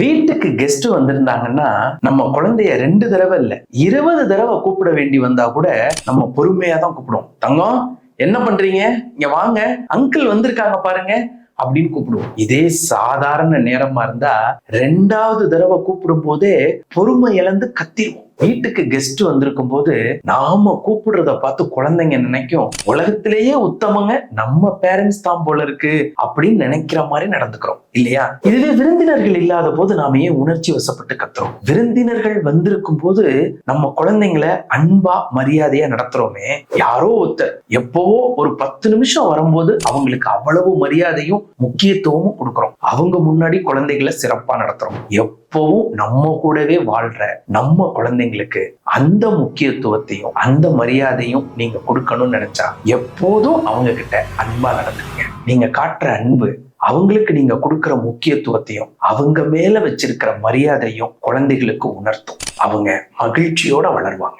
வீட்டுக்கு கெஸ்ட் வந்திருந்தாங்கன்னா நம்ம குழந்தைய ரெண்டு தடவை இல்ல இருபது தடவை கூப்பிட வேண்டி வந்தா கூட நம்ம பொறுமையா தான் கூப்பிடுவோம். தங்கம் என்ன பண்றீங்க? இங்க வாங்க அங்கிள் வந்திருக்காங்க பாருங்க அப்படின்னு கூப்பிடுவோம். இதே சாதாரண நேரமா இருந்தா ரெண்டாவது தடவை கூப்பிடும் போதே பொறுமை இழந்து கத்திடுவோம். வீட்டுக்கு கெஸ்ட் வந்திருக்கும் போது நாம கூப்பிடுறத பார்த்து குழந்தைங்க நினைக்கும். உலகத்திலேயே உத்தமங்க நம்ம பேரண்ட்ஸ் தான் போல இருக்கு அப்படின்னு நினைக்கிற மாதிரி நடந்துக்கிறோம். இல்லையா? இதுவே விருந்தினர்கள் இல்லாத போது நாம ஏன் உணர்ச்சி வசப்பட்டு கத்துறோம்? விருந்தினர்கள் வந்திருக்கும் போது நம்ம குழந்தைங்களை அன்பா மரியாதையா நடத்துறோமே. யாரோ ஒருத்தர் எப்பவோ ஒரு பத்து நிமிஷம் வரும்போது அவங்களுக்கு அவ்வளவு மரியாதையும் முக்கியத்துவமும் கொடுக்குறோம். அவங்க முன்னாடி குழந்தைகளை சிறப்பா நடத்துறோம். எப்பவும் நம்ம கூடவே வாழ்ற நம்ம குழந்தைங்களுக்கு அந்த முக்கியத்துவத்தையும் அந்த மரியாதையும் நீங்க கொடுக்கணும்னு நினைச்சா எப்போதும் அவங்க கிட்ட அன்பா நடந்துங்க நீங்க காட்டுற அன்பு அவங்களுக்கு நீங்க கொடுக்குற முக்கியத்துவத்தையும் அவங்க மேல வச்சிருக்கிற மரியாதையும் குழந்தைகளுக்கு உணர்த்தும். அவங்க மகிழ்ச்சியோட வளருவாங்க.